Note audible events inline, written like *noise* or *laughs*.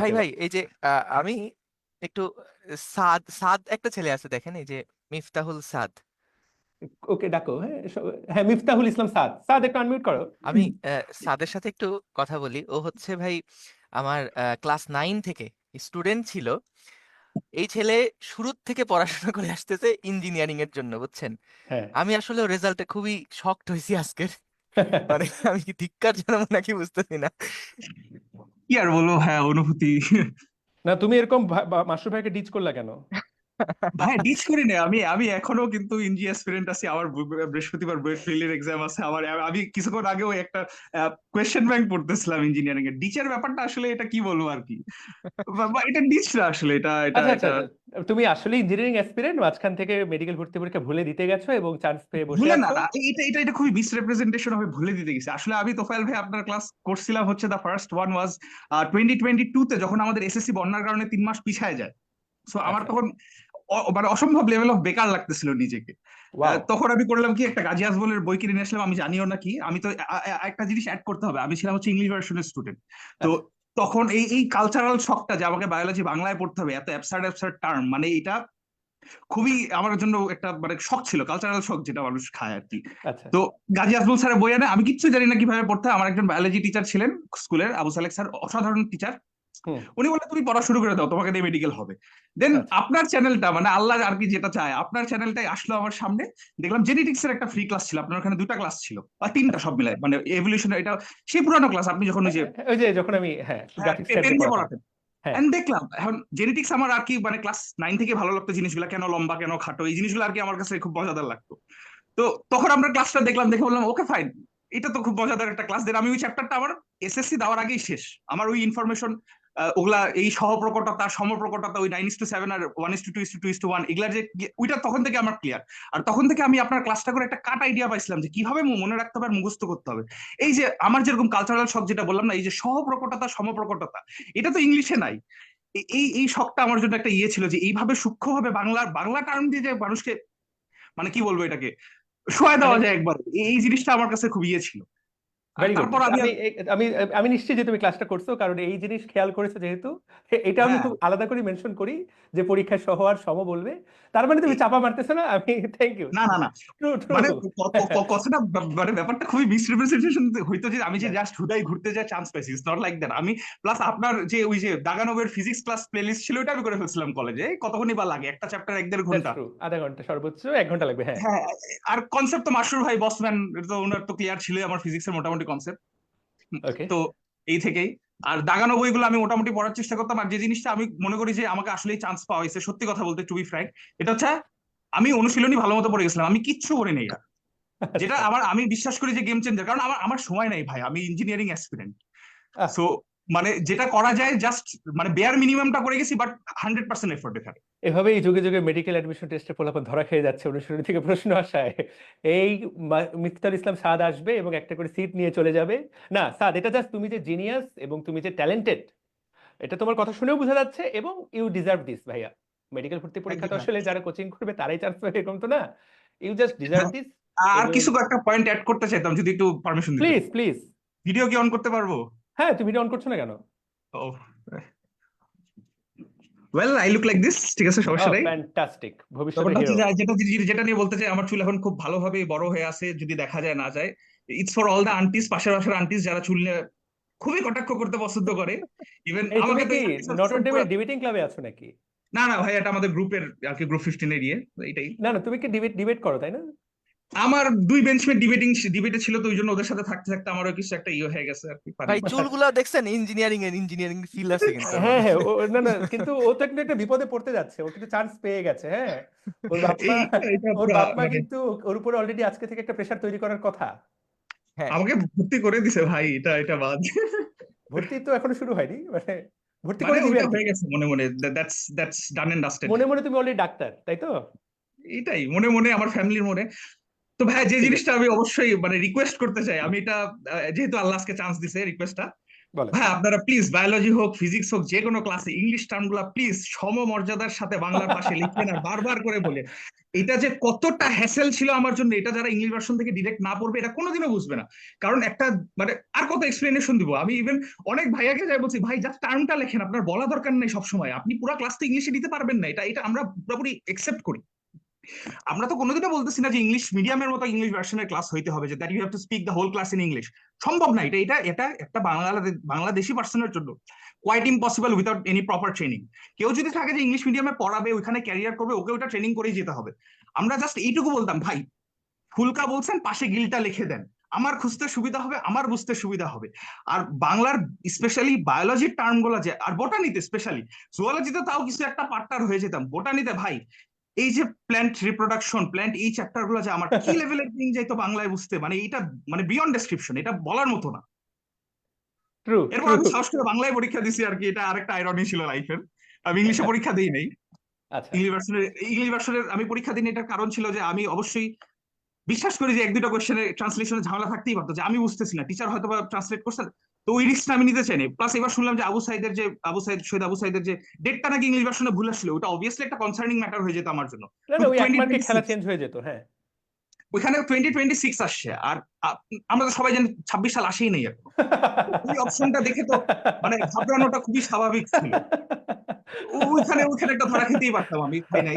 ভাই ভাই এই যে আহ, আমি একটু সাদ সাদ একটা ছেলে আছে দেখেন এই যে মিফতাহুল সাদ। ওকে ডাকো হ্যাঁ হ্যাঁ মিফতাহুল ইসলাম সাদ। সাদ একটু আনমিউট করো। আমি আহ, সাদের সাথে একটু কথা বলি। ও হচ্ছে ভাই আমার ক্লাস নাইন থেকে স্টুডেন্ট ছিল। এই ছেলে শুরুর থেকে পড়াশোনা করে আসতেছে ইঞ্জিনিয়ারিং এর জন্য বুঝছেন? হ্যাঁ। আমি আসলে রেজাল্টে খুবই শকড হয়েছি আজকের। *laughs* মানে আমি কি ধিক্কার জানাব নাকি বুঝতেছি না। কি আর বলব? হ্যাঁ অনুভূতি। না তুমি এরকম মাসু মাসুর ভাইকে ডিচ করলা কেন? ভাই ডিচ করি না আমি আমি এখনও কিন্তু ইঞ্জি অ্যাসপিরেন্ট আছি। আমার বৃহস্পতিবার ফিল্ডের এক্সাম আছে। আমার আমি কিছুক্ষণ আগেও একটা কোয়েশ্চেন ব্যাংক পড়তেছিলাম ইঞ্জিনিয়ারিং এর ডিচের ব্যাপারটা আসলে এটা কি বলব আর কি? এটা ডিচ না আসলে। এটা এটা আচ্ছা আচ্ছা এটা তুমি আসলে ইঞ্জিনিয়ারিং অ্যাসপিরেন্ট মাঝখান থেকে মেডিকেল ভর্তি পরীক্ষা ভুলে দিতে গেছো এবং চান্স পেয়ে বসে ভুলে না না, এটা এটা এটা খুবই মিসরিপ্রেজেন্টেশন হবে ভুলে দিতে গেছে। আসলে আমি তোফায়েল ভাই আপনার ক্লাস করছিলাম হচ্ছে the first one was twenty twenty two তে যখন আমাদের এসএসসি বন্যার কারণে তিন মাস পিছায় যায়। সো আমার আচ্ছা। তখন মানে অসম্ভব লেভেল অফ বেকার লাগতেছিল নিজেকে। তখন আমি করলাম কি একটা গাজী আজমলের বই কিনে নিয়ে আসলাম আমি জানিও না কি আমি তো একটা জিনিস অ্যাড করতে হবে। আমি ছিলাম হচ্ছে ইংলিশ ভার্সনের স্টুডেন্ট তো আচ্ছা। তখন এই এই কালচারাল শকটা যে আমাকে বায়োলজি বাংলায় পড়তে হবে এত অ্যাবসার্ড অ্যাবসার্ড টার্ম মানে এটা খুবই আমার জন্য একটা মানে শখ ছিল কালচারাল শখ যেটা মানুষ খায় আর কি আচ্ছা তো গাজী আজমল স্যারের বই আনে আমি কিচ্ছু জানি না কীভাবে পড়তে হয়। আমার একজন বায়োলজি টিচার ছিলেন স্কুলের আবু সালেক স্যার অসাধারণ টিচার উনি বলে তুমি পড়া শুরু করে দাও তোমাকে দিয়ে মেডিকেল হবে। দেন আচ্ছা। আপনার চ্যানেলটা মানে আল্লাহ আর কি যেটা চায় আপনার চ্যানেলটাই আসলো আমার সামনে। দেখলাম জেনেটিক্স এর একটা ফ্রি ক্লাস ছিল আপনার ওখানে দুটা ক্লাস ছিল বা তিনটা সব মিলায় মানে এভলিউশন এটা সেই পুরানো ক্লাস আপনি যখন ওই যে ওই যে যখন আমি হ্যাঁ পেন দিয়ে পড়াতেন। হ্যাঁ। দেখলাম এখন জেনেটিক্স আমার আর কি মানে ক্লাস নাইন থেকে ভালো লাগতো জিনিসগুলো কেন লম্বা কেন খাটো এই জিনিসগুলো আর কি আমার কাছে খুব মজাদার লাগতো। তো তখন আমরা ক্লাসটা দেখলাম দেখে বললাম ওকে ফাইন এটা তো খুব মজাদার একটা ক্লাস দেন আমি ওই চ্যাপ্টারটা আমার এসএসসি দেওয়ার আগেই শেষ। আমার ওই ইনফরমেশন ওগুলা এই সহপ্রকটতা সমপ্রকটতা ওই nine is two seven R one is two two is two two is two one এগুলা যে ওইটা তখন থেকে আমার ক্লিয়ার আর তখন থেকে আমি আপনার ক্লাসটা করে একটা কাট আইডিয়া পাইছিলাম যে কীভাবে মনে রাখতে হবে আর মুখস্থ করতে হবে। এই যে আমার যেরকম কালচারাল শখ যেটা বললাম না এই যে সহপ্রকটতা সমপ্রকটতা এটা তো ইংলিশে নাই। এই এই শখটা আমার জন্য একটা ইয়ে ছিল যে এইভাবে সূক্ষ্মভাবে বাংলার বাংলা টার্ম দিয়ে যে মানুষকে মানে কি বলব এটাকে শোয়া দেওয়া মানে যায় একবার। এই জিনিসটা আমার কাছে খুব ইয়ে ছিল। আমি আমি নিশ্চিত যে তুমি ক্লাসটা করছ কারণ এই জিনিস খেয়াল করেছ যেহেতু। এটা আমি হ্যাঁ। খুব আলাদা করে মেনশন করি যে পরীক্ষায় সহ আর সম বলবে। তার মানে তুমি চাপা মারতেছো না? আমি থ্যাংক ইউ না না না। মানে কথাটা মানে ব্যাপারটা খুবই মিসরিপ্রেজেন্টেশন হইতো যে আমি যে জাস্ট হুদাই ঘুরতে যাই চান্স পাইছি। ইটস নট লাইক দ্যাট আমি প্লাস আপনার যে ওই যে দাগানবের ফিজিক্স ক্লাস প্লেলিস্ট ছিল ওটা আমি করে ফেলছিলাম কলেজে কতক্ষণই বা লাগে? একটা চ্যাপ্টার এক দেড় ঘণ্টা। আধা ঘণ্টা সর্বোচ্চ এক ঘণ্টা লাগবে হ্যাঁ। হ্যাঁ আর কনসেপ্ট তো মাসুর ভাই বসম্যান তো ওনার তো ক্লিয়ার ছিল আমার ফিজিক্সের মোটামুটি কনসেপ্ট তো এই থেকেই। আর দাগানো বইগুলো আমি মোটামুটি পড়ার চেষ্টা করতাম। আর যে জিনিসটা আমি মনে করি যে আমাকে আসলেই চান্স পাওয়া হয়েছে সত্যি কথা বলতে টু বি ফ্র্যাঙ্ক এটা হচ্ছে আমি অনুশীলনী ভালো মতো পড়ে গেছিলাম। আমি কিচ্ছু করি নেই যেটা আচ্ছা। আমার আমি বিশ্বাস করি যে গেম চেঞ্জার কারণ আমার আমার সময় নাই ভাই। আমি ইঞ্জিনিয়ারিং অ্যাসপিরেন্ট সো মানে যেটা করা যায় জাস্ট মানে বেয়ার মিনিমামটা করে গেছি বাট হান্ড্রেড পার্সেন্ট এফোর্ট এখানে। এভাবেই যুগে যুগে মেডিকেল অ্যাডমিশন টেস্টের ফলাফল ধরা খেয়ে যাচ্ছে অনুশীলনী থেকে প্রশ্ন আসায়। এই মিফতার ইসলাম সাদ আসবে এবং একটা করে সিট নিয়ে চলে যাবে। না সাদ এটা জাস্ট তুমি যে জিনিয়াস এবং তুমি যে ট্যালেন্টেড এটা তোমার কথা শুনেও বোঝা যাচ্ছে এবং ইউ ডিজার্ভ দিস ভাইয়া। মেডিকেল ভর্তি পরীক্ষা তো আসলে যারা কোচিং করবে তারাই চান্স পাবে এরকম তো না? ইউ জাস্ট ডিজার্ভ দিস আর কিছু একটা পয়েন্ট অ্যাড করতে চাইতাম যদি একটু পারমিশন প্লিজ প্লিজ ভিডিও কি অন করতে পারব? হ্যাঁ তুমি অন করছ না কেন? ও well I look like this ঠিক আছে সমস্যা নাই। ফ্যান্টাস্টিক যে যেটা যেটা নিয়ে বলতে চাই আমার চুল এখন খুব ভালোভাবে বড় হয়ে আছে যদি দেখা যায় না যায়। It's for all the aunties পাশের পাশের আন্টিস যারা চুল নিয়ে খুবই কটাক্ষ করতে পছন্দ করে। ইভেন আমাকে নটর সব ডিবেটিং ক্লাবে আছো নাকি? না না ভাই এটা আমাদের গ্রুপের আর কি গ্রুপ ফিফটিন এর ইয়ে এইটাই। না না তুমি কি ডিবেট ডিবেট করো তাই না? আমার দুই বেঞ্চমেট ডিবেটিং ডিবেটে ছিল তো ওই জন্য ওদের সাথে থাকতে থাকতে আমারও কিছু একটা ইয়ে হয়ে গেছে আর কি ভাই চুলগুলা দেখছেন? ইঞ্জিনিয়ারিং এর ইঞ্জিনিয়ারিং ফিল আছে কিন্তু। হ্যাঁ হ্যাঁ না না কিন্তু ও তো একটা বিপদে পড়তে যাচ্ছে ও কিন্তু চান্স পেয়ে গেছে হ্যাঁ। ওর *laughs* এটা ওর বাপ্পা মানে কিন্তু ওর উপরে অলরেডি আজকে থেকে একটা প্রেশার তৈরি করার কথা। হ্যাঁ। আমাকে ভর্তি করে দিছে ভাই এটা এটা বাদ। ভর্তি তো এখনও শুরু হয়নি মানে ভর্তি মানে করে দিবে হয়ে গেছে মনে মনে that's that's done and dusted মনে মনে তুমি অলরেডি ডাক্তার তাই তো? এটাই মনে মনে আমার ফ্যামিলির মনে। তো ভাই যে জিনিসটা আমি অবশ্যই মানে রিকোয়েস্ট করতে চাই আমি এটা যেহেতু আল্লাহকে চান্স দিছে রিকোয়েস্টটা হ্যাঁ আপনারা প্লিজ বায়োলজি হোক ফিজিক্স হোক যে কোনো ক্লাসে ইংলিশ টার্মগুলো প্লিজ সমমর্যাদার সাথে বাংলার পাশে লিখবেন আর বারবার করে বলে। এটা যে কতটা হ্যাসেল ছিল আমার জন্য এটা যারা ইংলিশ ভার্সন থেকে ডিরেক্ট না পড়বে এটা কোনোদিনও বুঝবে না। কারণ একটা মানে আর কত এক্সপ্লেনেশন দিব? আমি ইভেন অনেক ভাইয়াকে যাই বলছি ভাই জাস্ট টার্মটা লেখেন আপনার বলা দরকার নেই সবসময়। আপনি পুরো ক্লাস তো ইংলিশে দিতে পারবেন না। এটা এটা আমরা পুরোপুরি একসেপ্ট করি। আমরা তো কোনোদিনও বলতেছি না যে ইংলিশ মিডিয়ামের মতো ইংলিশ ভার্সনের ক্লাস হইতে হবে, যে that you have to speak the whole class in English সম্ভব না, এটা এটা এটা একটা বাংলা বাংলাদেশি পার্সনের জন্য। Quite impossible without any proper training কেউ যদি থাকে যে ইংলিশ মিডিয়ামে পড়াবে, ওইখানে ক্যারিয়ার করবে, ওকে ওটা ট্রেনিং করেই যেতে হবে। আমরা জাস্ট এইটুকু বলতাম, ভাই, ফুলকা বলছেন, পাশে গিলটা লিখে দেন। আমার খুঁজতে সুবিধা হবে, আমার বুঝতে সুবিধা হবে। আর বাংলার স্পেশালি বায়োলজির টার্মগুলো যে, আর বোটানিতে স্পেশালি জুওলজিতে তাও কিছু একটা পার্টনার হয়ে যেতাম। বোটানিতে ভাই এই যে প্ল্যান্ট রিপ্রোডাকশন প্ল্যান্ট এই চ্যাপ্টারগুলো যে আমার *laughs* কি লেভেলের থিং যাইতো বাংলায় বুঝতে মানে এটা মানে বিয়ন্ড ডেসক্রিপশন এটা বলার মতো না। ট্রু এরপর আমি সাহস করে বাংলায় পরীক্ষা দিছি আর কি এটা আরেকটা আইরনি ছিল লাইফের আমি ইংলিশে পরীক্ষা দিই নাই। আচ্ছা। ইংলিশ ভার্সনের ইংলিশ ভার্সনের আমি পরীক্ষা দিই এটার কারণ ছিল যে আমি অবশ্যই বিশ্বাস করি যে এক দুটো কোয়েশ্চেনের ট্রান্সলেশনে ঝামেলা থাকতেই পারতো যে আমি বুঝতেছি না। টিচার হয়তো বা ট্রান্সলেট করছেন তো ওই রিস্কটা আমি নিতে চাইনি। প্লাস এবার শুনলাম যে আবু সাইদের যে আবু সাইদ শহীদ আবু সাইদের যে ডেটটা নাকি ইংলিশ ভার্সনে ভুল আসছিল ওটা অবভিয়াসলি একটা কনসার্নিং ম্যাটার হয়ে যেত আমার জন্য। না না ওই এক 2026 মার্কে খেলা চেঞ্জ হয়ে যেত হ্যাঁ। ওইখানে টোয়েন্টি টোয়েন্টি সিক্স আসছে আর আমরা তো সবাই জানি ছাব্বিশ সাল আসেই নেই এখন। ওই অপশনটা দেখে তো মানে ঘাবড়ানোটা খুবই স্বাভাবিক ছিল। ওইখানে ওইখানে একটা ধরা খেতেই পারতাম আমি খাই নাই?